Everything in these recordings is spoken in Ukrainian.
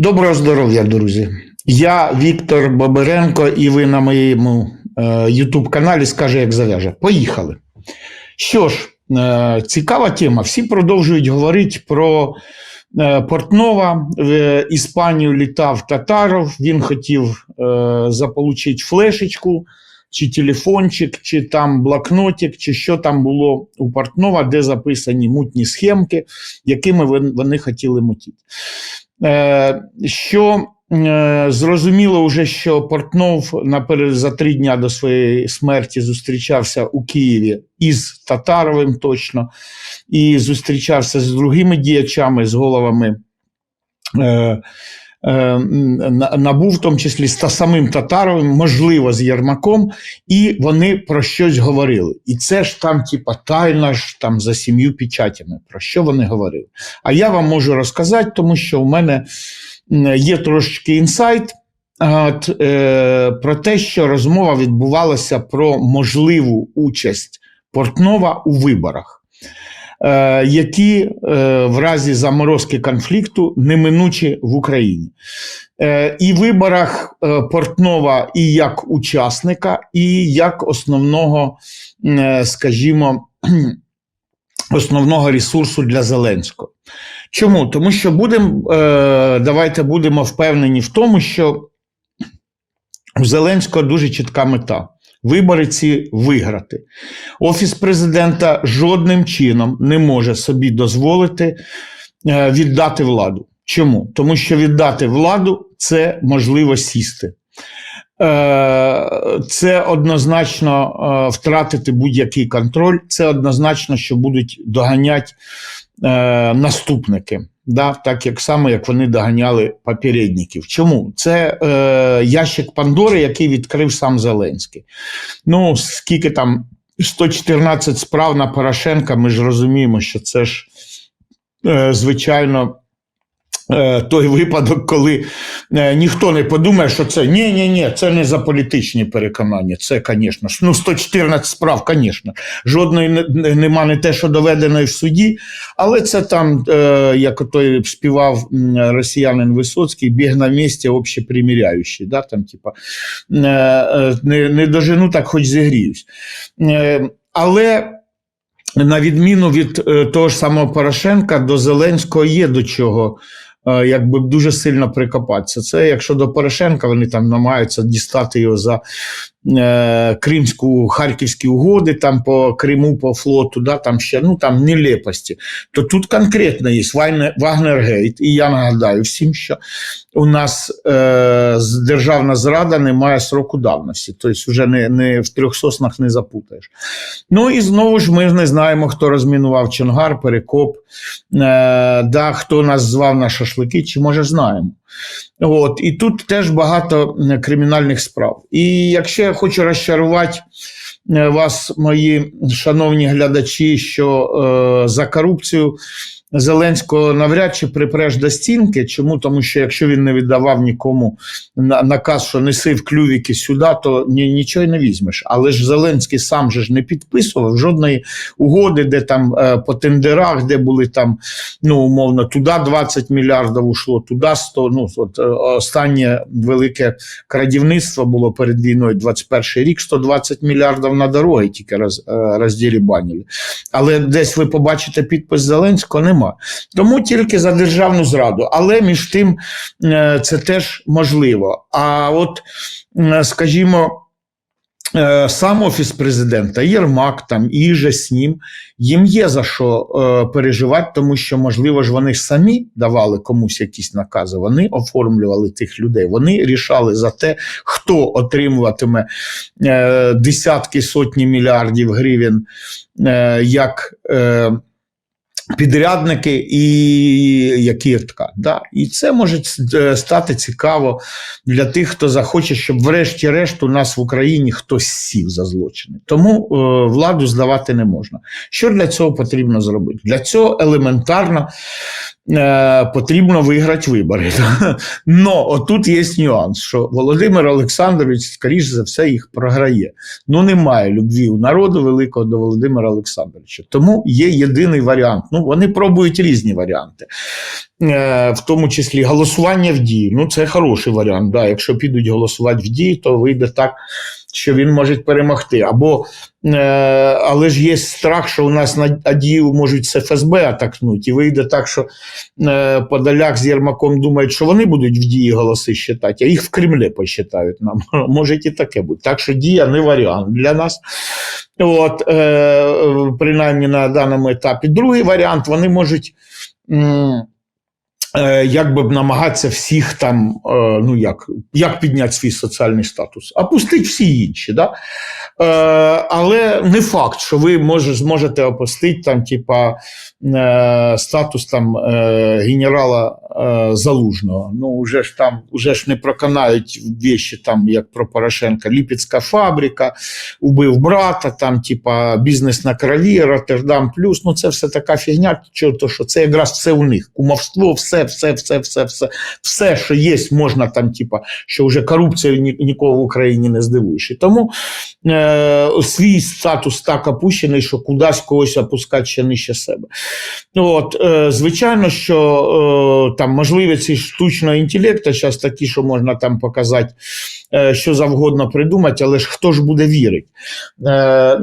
Доброго здоров'я, друзі. Я Віктор Бабиренко, і ви на моєму е, YouTube каналі скаже, як зав'яже. Поїхали. Що ж, е, цікава тема. Всі продовжують говорити про е, Портнова. В Іспанію літав Татаров. Він хотів е, заполучити флешечку, чи телефончик, чи там блокнотик, чи що там було у Портнова, де записані мутні схемки, якими вони хотіли мутити. Е, що е, зрозуміло вже, що Портнов наперед за три дня до своєї смерті зустрічався у Києві із Татаровим точно, і зустрічався з другими діячами, з головами. Е, Набув, в тому числі з та самим Татаровим, можливо, з Єрмаком, і вони про щось говорили. І це ж там, типа, тайна ж там за сім'ю печатями. Про що вони говорили? А я вам можу розказати, тому що у мене є трошки інсайт. От, е, про те, що розмова відбувалася про можливу участь Портнова у виборах, які е, в разі заморозки конфлікту неминучі в Україні. Е, і виборах е, Портнова і як учасника, і як основного, е, скажімо, основного ресурсу для Зеленського. Чому? Тому що будемо, е, давайте будемо впевнені в тому, що у Зеленського дуже чітка мета. Вибори ці виграти. Офіс президента жодним чином не може собі дозволити е, віддати владу. Чому? Тому що віддати владу це можливо сісти. Е, Це однозначно е, втратити будь-який контроль, це однозначно, що будуть доганяти е, наступники, да? так як само, як вони доганяли попередників. Чому? Це е, ящик Пандори, який відкрив сам Зеленський. Ну, скільки там 114 справ на Порошенка, ми ж розуміємо, що це ж, е, звичайно, той випадок, коли е, ніхто не подумає, що це ні, ні, ні, це не за політичні переконання. Це, звісно ну 114 справ, звісно. Жодної не- не- нема не те, що доведеної в суді, але це там, е, як той співав росіянин Висоцький, біг на місці общеприміряючий. Да, там, типа, е, е, не, не дожену, так хоч зігріюсь. Е, але на відміну від е, того ж самого Порошенка, до Зеленського є до чого. е, Якби дуже сильно прикопатися. Це якщо до Порошенка вони там намагаються дістати його за Кримську Харківські угоди, там по Криму, по флоту, да, там ще ну там нелепості. То тут конкретно є Вагнергейт. І я нагадаю всім, що у нас е, державна зрада не має сроку давності. Тобто, вже не, не в трьох соснах не запутаєш. Ну і знову ж ми не знаємо, хто розмінував Чонгар, Перекоп, е, да, хто нас звав на шашлики, чи може знаємо. От, і тут теж багато е, кримінальних справ. І якщо я хочу розчарувати е, вас, мої шановні глядачі, що е, за корупцію Зеленського навряд чи припреш до стінки. Чому? Тому що якщо він не віддавав нікому наказ, що неси в клювіки сюди, то ні, нічого не візьмеш. Але ж Зеленський сам же ж не підписував жодної угоди, де там е, по тендерах, де були там, ну умовно, туди 20 мільярдів ушло, туди 100. Ну, от е, останнє велике крадівництво було перед війною 21 рік, 120 мільярдів на дороги тільки роз, е, розділібанили. Але десь ви побачите підпис Зеленського, нема. Тому тільки за державну зраду. Але між тим е, це теж можливо. А от, е, скажімо, е, сам офіс президента, Єрмак там і же з ним, їм є за що переживати, тому що, можливо ж, вони самі давали комусь якісь накази, вони оформлювали тих людей, вони рішали за те, хто отримуватиме десятки сотні мільярдів гривень як. Підрядники і якіртка. Да? І це може е, стати цікаво для тих, хто захоче, щоб врешті-решт у нас в Україні хтось сів за злочини. Тому е, владу здавати не можна. Що для цього потрібно зробити? Для цього елементарно е, потрібно виграти вибори. Но отут є нюанс, що Володимир Олександрович, скоріш за все, їх програє. Ну, немає любві у народу великого до Володимира Олександровича. Тому є єдиний варіант. Ну, вони пробують різні варіанти. Е, в тому числі голосування в дії. Ну, це хороший варіант. Да. Якщо підуть голосувати в дії, то вийде так, що він може перемогти. Або, е, але ж є страх, що у нас на Адію можуть з ФСБ атакнути, і вийде так, що е, Подоляк з Єрмаком думають, що вони будуть в дії голоси считати, а їх в Кремлі посчитають нам. Може і таке бути. Так що дія не варіант для нас. От, е, принаймні на даному етапі. Другий варіант, вони можуть. Як би б намагатися всіх там, е, ну як, як підняти свій соціальний статус, а пустить всі інші. Да? Е, але не факт, що ви може, зможете опустити там, типа, е, статус там, е, генерала е, Залужного. Ну, вже ж там вже ж не проканають вещі, там, як про Порошенка, Ліпецька фабрика, убив брата, там, типа, бізнес на крові, Роттердам плюс. Ну, це все така фігня, що, що це якраз все у них. Кумовство, все, все, все, все, все, все, що є, можна там, типа, що вже корупцією ні- нікого в Україні не здивуєш. І тому е, свій статус так опущений, що кудись когось опускати ще нижче себе. От, е, звичайно, що е, там можливості штучного інтелекту зараз такі, що можна там показати, е, що завгодно придумати, але ж хто ж буде вірити? Е, е,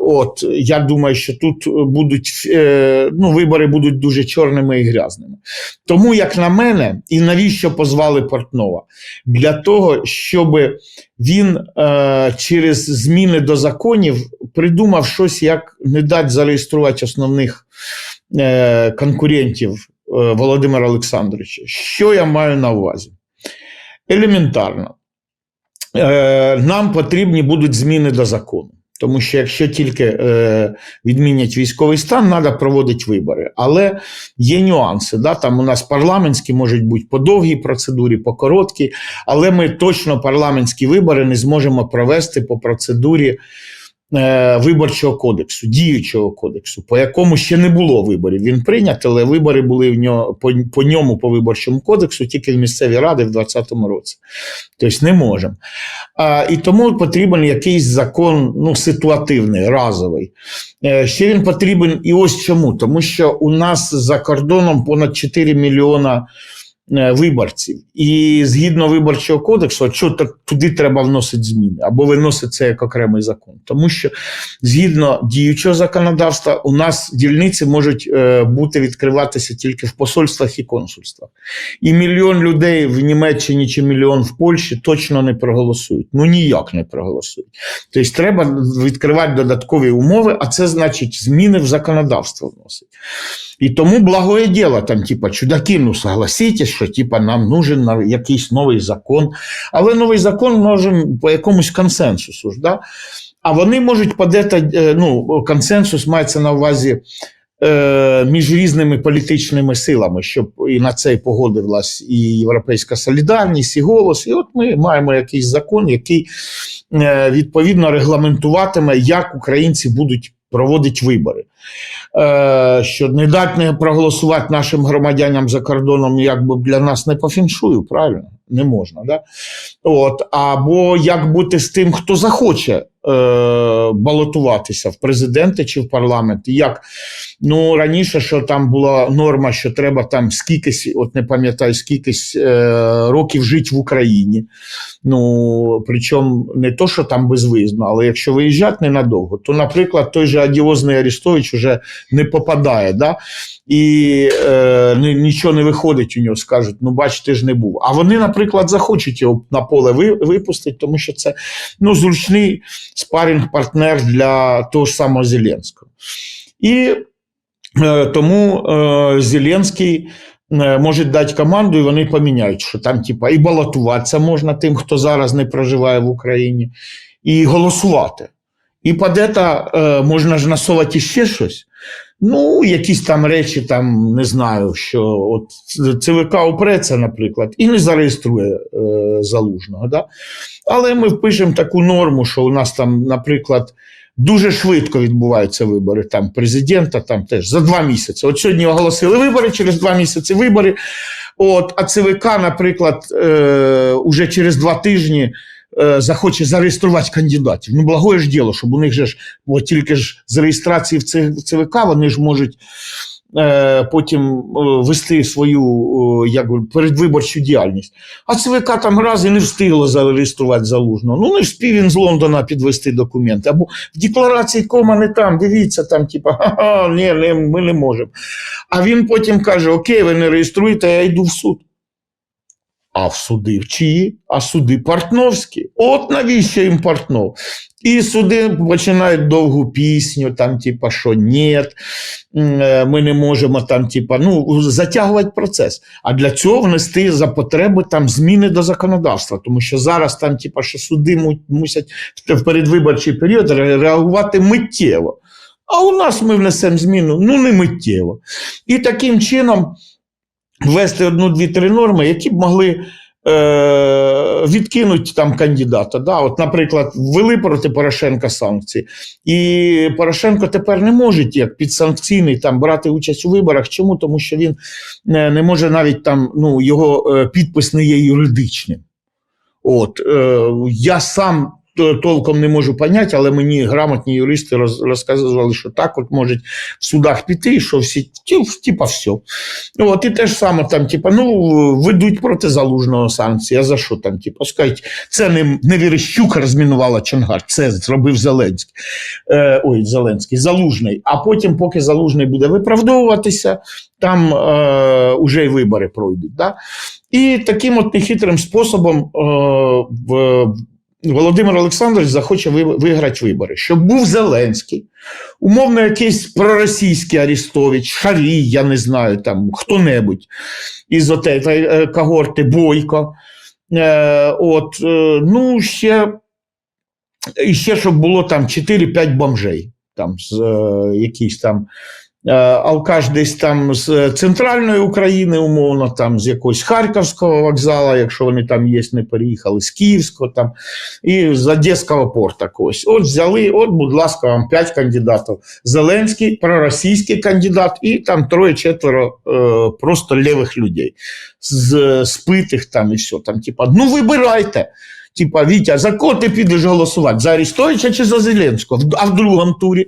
от, я думаю, що тут будуть е, ну, вибори будуть дуже чорними і грязними. Тому, як на мене, і навіщо позвали Портнова? Для того, щоб він е, через зміни до законів придумав щось, як не дати зареєструвати основних е, конкурентів е, Володимира Олександровича. Що я маю на увазі? Елементарно. Е, нам потрібні будуть зміни до закону. Тому що якщо тільки е, відмінять військовий стан, треба проводити вибори. Але є нюанси. Да? Там у нас парламентські можуть бути по довгій процедурі, по короткій, але ми точно парламентські вибори не зможемо провести по процедурі виборчого кодексу, діючого кодексу, по якому ще не було виборів. Він прийнятий, але вибори були в нього, по, по ньому, по виборчому кодексу, тільки в місцевій ради в 2020 році. Тобто не можемо. А, і тому потрібен якийсь закон ну, ситуативний, разовий. Е, ще він потрібен і ось чому. Тому що у нас за кордоном понад 4 мільйона е, виборців. І згідно виборчого кодексу, що туди треба вносити зміни або виносити це як окремий закон. Тому що згідно діючого законодавства, у нас дільниці можуть е, бути відкриватися тільки в посольствах і консульствах. І мільйон людей в Німеччині чи мільйон в Польщі точно не проголосують. Ну ніяк не проголосують. Тобто треба відкривати додаткові умови, а це значить зміни в законодавство вносить. І тому благое діло, там, типа, чудаки, ну согласитесь, що типа, нам нужен якийсь новий закон. Але новий закон нужен по якомусь консенсусу. ж, Да? А вони можуть подати, е, ну, консенсус мається на увазі е, між різними політичними силами, щоб і на це погодилась і Європейська солідарність, і голос. І от ми маємо якийсь закон, який е, відповідно регламентуватиме, як українці будуть проводити вибори. Е, що не дати проголосувати нашим громадянам за кордоном, якби для нас не по фіншую, правильно? Не можна, да? От, або як бути з тим, хто захоче балотуватися в президенти чи в парламент. Як ну раніше, що там була норма, що треба там скількись, от не пам'ятаю, скількись е, років жити в Україні. Ну причому не то, що там безвиїзно, але якщо виїжджати ненадовго, то, наприклад, той же адіозний Арістович вже не попадає. Да? І е, нічого не виходить у нього, скажуть, ну бач, ти ж не був. А вони, наприклад, захочуть його на поле ви, випустити, тому що це ну, зручний спарінг-партнер для того ж самого Зеленського. І е, тому е, Зеленський е, може дати команду, і вони поміняють, що там, типа, і балотуватися можна тим, хто зараз не проживає в Україні, і голосувати. І під е, можна ж насувати ще щось. Ну, якісь там речі, там не знаю, що от ЦВК упреться, наприклад, і не зареєструє е, залужного. Да? Але ми впишемо таку норму, що у нас там, наприклад, дуже швидко відбуваються вибори там президента, там теж за два місяці. От сьогодні оголосили вибори, через два місяці вибори. От, а ЦВК, наприклад, е, уже через два тижні захоче зареєструвати кандидатів. Ну, благое ж діло, щоб у них же ж, от тільки ж з реєстрації в ЦВК вони ж можуть е, потім е, вести свою е, як би, передвиборчу діяльність. А ЦВК там раз і не встигло зареєструвати залужного. Ну, не встиг він з Лондона підвести документи. Або в декларації кома не там, дивіться, там, типа, ха-ха, ні, ми не можемо. А він потім каже: Окей, ви не реєструєте, я йду в суд. А в суди в чиї? А суди портновські. От навіщо їм портнов? І суди починають довгу пісню, там, типа, що ні, ми не можемо там, типа, ну, затягувати процес. А для цього внести за потреби там зміни до законодавства. Тому що зараз там, типа, що суди мусять в передвиборчий період реагувати миттєво. А у нас ми внесемо зміну, ну не миттєво. І таким чином ввести одну, дві, три норми, які б могли е, відкинути там кандидата. Да? От, наприклад, ввели проти Порошенка санкції, і Порошенко тепер не може як підсанкційний там брати участь у виборах. Чому? Тому що він не, не може навіть там ну, його е, підпис не є юридичним. От, е, я сам толком не можу поняти, але мені грамотні юристи розказували, що так от можуть в судах піти, і що всі, типа, все. От, і те ж саме там, типа, ну, ведуть проти залужного санкції. А за що там? Типа, скажуть, це не, не Верещук розмінувала Чонгар, це зробив Зеленський. Е, ой, Зеленський, Залужний. А потім, поки Залужний буде виправдовуватися, там е, уже й вибори пройдуть. Да? І таким от нехитрим способом е, в, Володимир Олександрович захоче виграти вибори, щоб був Зеленський, умовно, якийсь проросійський Арістович, Шарій, я не знаю, там хто-небудь із отеї е, когорти Бойко. Е, от, е, ну, ще, і ще, щоб було там 4-5 бомжей, там, з е, якісь там алкаш десь там з центральної України, умовно, там з якогось Харківського вокзалу, якщо вони там є, не переїхали, з Київського там, і з Одеського порту когось. От взяли, от, будь ласка, вам п'ять кандидатів. Зеленський, проросійський кандидат, і там троє-четверо е, просто лівих людей, з спитих там і все. Там, типа, ну вибирайте. Типа, Вітя, за кого ти підеш голосувати? За Арістовича чи за Зеленського? А в другому турі?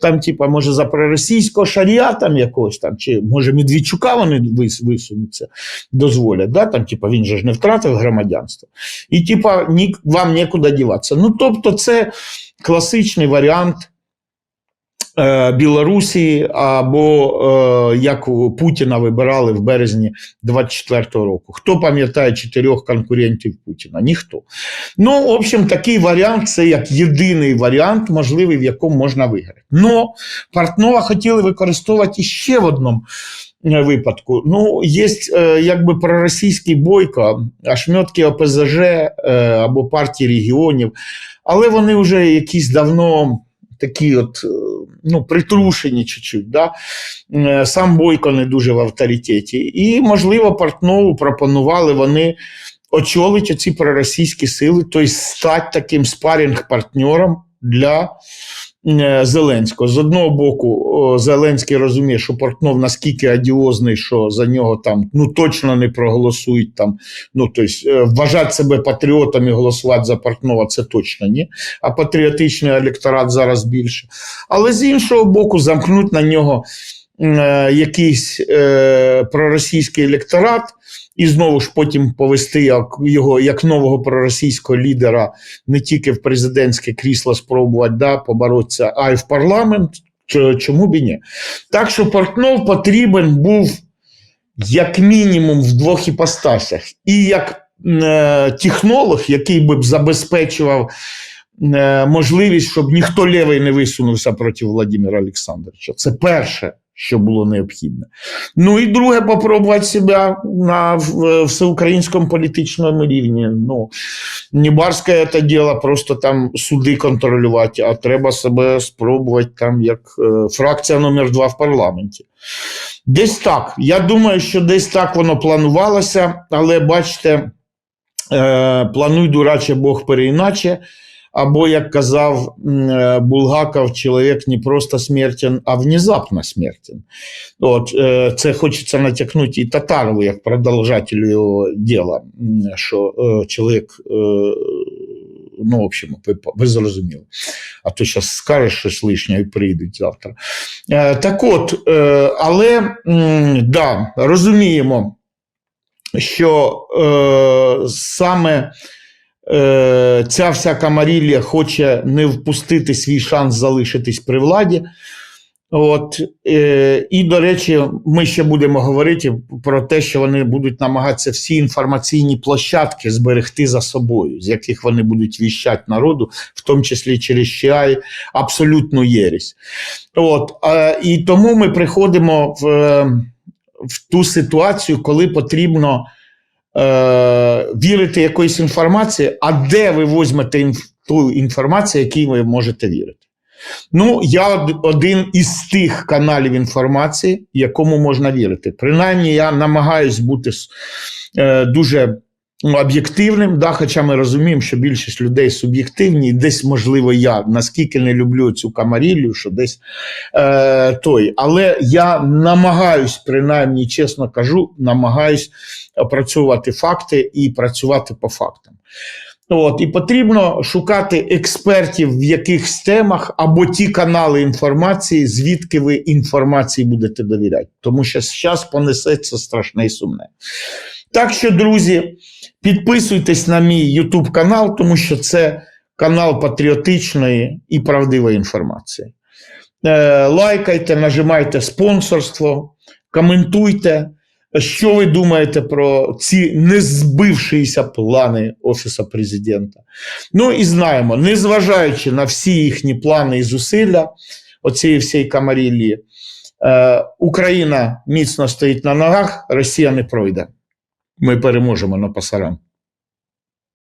Там, типа, може, за проросійського шарія там якогось там, чи може Медведчука вони вис- висунуться, дозволять. Да? Там, типа, він же ж не втратив громадянство. І, типа, вам нікуди діватися. Ну, тобто, це класичний варіант Білорусі, або е, як Путіна вибирали в березні 24-го року. Хто пам'ятає чотирьох конкурентів Путіна? Ніхто. Ну, в общем, такий варіант це як єдиний варіант, можливий, в якому можна виграти. Но Портнова хотіли використовувати ще в одному е, випадку. Ну, є е, якби проросійський бойко, ошметки ОПЗЖ е, або партії регіонів, але вони вже якісь давно такі от, е, ну, притрушені чуть-чуть. Да? Е, Сам Бойко не дуже в авторитеті. І, можливо, Портнову пропонували вони очолити ці проросійські сили, тобто стати таким спарінг-партнером для е, Зеленського. З одного боку, Зеленський розуміє, що Портнов наскільки адіозний, що за нього там ну точно не проголосують там. Ну тобто е, вважати себе патріотом і голосувати за Портнова це точно ні. А патріотичний електорат зараз більше. Але з іншого боку, замкнуть на нього е, якийсь е, проросійський електорат. І знову ж потім повести як його як нового проросійського лідера не тільки в президентське крісло спробувати да, поборотися, а й в парламент. Чому б і ні? Так що Портнов потрібен був як мінімум в двох іпостасях. І як е, технолог, який би б забезпечував е, можливість, щоб ніхто лівий не висунувся проти Владимира Олександровича. Це перше, що було необхідне. Ну і друге, попробувати себе на всеукраїнському політичному рівні. Ну, не барське це діло просто там суди контролювати, а треба себе спробувати там як е, фракція номер два в парламенті. Десь так. Я думаю, що десь так воно планувалося, але бачите, е, плануй, дураче, Бог переіначе. Або, як казав е, Булгаков, чоловік не просто смертен, а внезапно смертен. От, е, це хочеться натякнути і Татарову, як продовжателю його діла, що е, чоловік, ну, в общем, ви, зрозуміли. А то зараз скажеш щось лишнє і прийдуть завтра. Так от, але да, розуміємо, що саме ця вся камарілля хоче не впустити свій шанс залишитись при владі. От, е, і, до речі, ми ще будемо говорити про те, що вони будуть намагатися всі інформаційні площадки зберегти за собою, з яких вони будуть віщати народу, в тому числі через ЧАЙ, абсолютну єресь. От, е, і тому ми приходимо в, е, в ту ситуацію, коли потрібно е, вірити якоїсь інформації, а де ви візьмете ту інформацію, якій ви можете вірити. Ну, я один із тих каналів інформації, якому можна вірити. Принаймні, я намагаюсь бути е, дуже об'єктивним, да, хоча ми розуміємо, що більшість людей суб'єктивні, і десь, можливо, я наскільки не люблю цю камаріллю, що десь е, той. Але я намагаюсь, принаймні, чесно кажу, намагаюсь опрацьовувати факти і працювати по фактам. От, і потрібно шукати експертів в якихось темах або ті канали інформації, звідки ви інформації будете довіряти. Тому що зараз понесеться страшне і сумне. Так що, друзі, підписуйтесь на мій YouTube канал, тому що це канал патріотичної і правдивої інформації. Е, лайкайте, нажимайте спонсорство, коментуйте. Що ви думаєте про ці незбившися плани Офісу президента? Ну і знаємо, незважаючи на всі їхні плани і зусилля, оцієї всієї камарілії, е, Україна міцно стоїть на ногах, Росія не пройде. Ми переможемо на пасарам.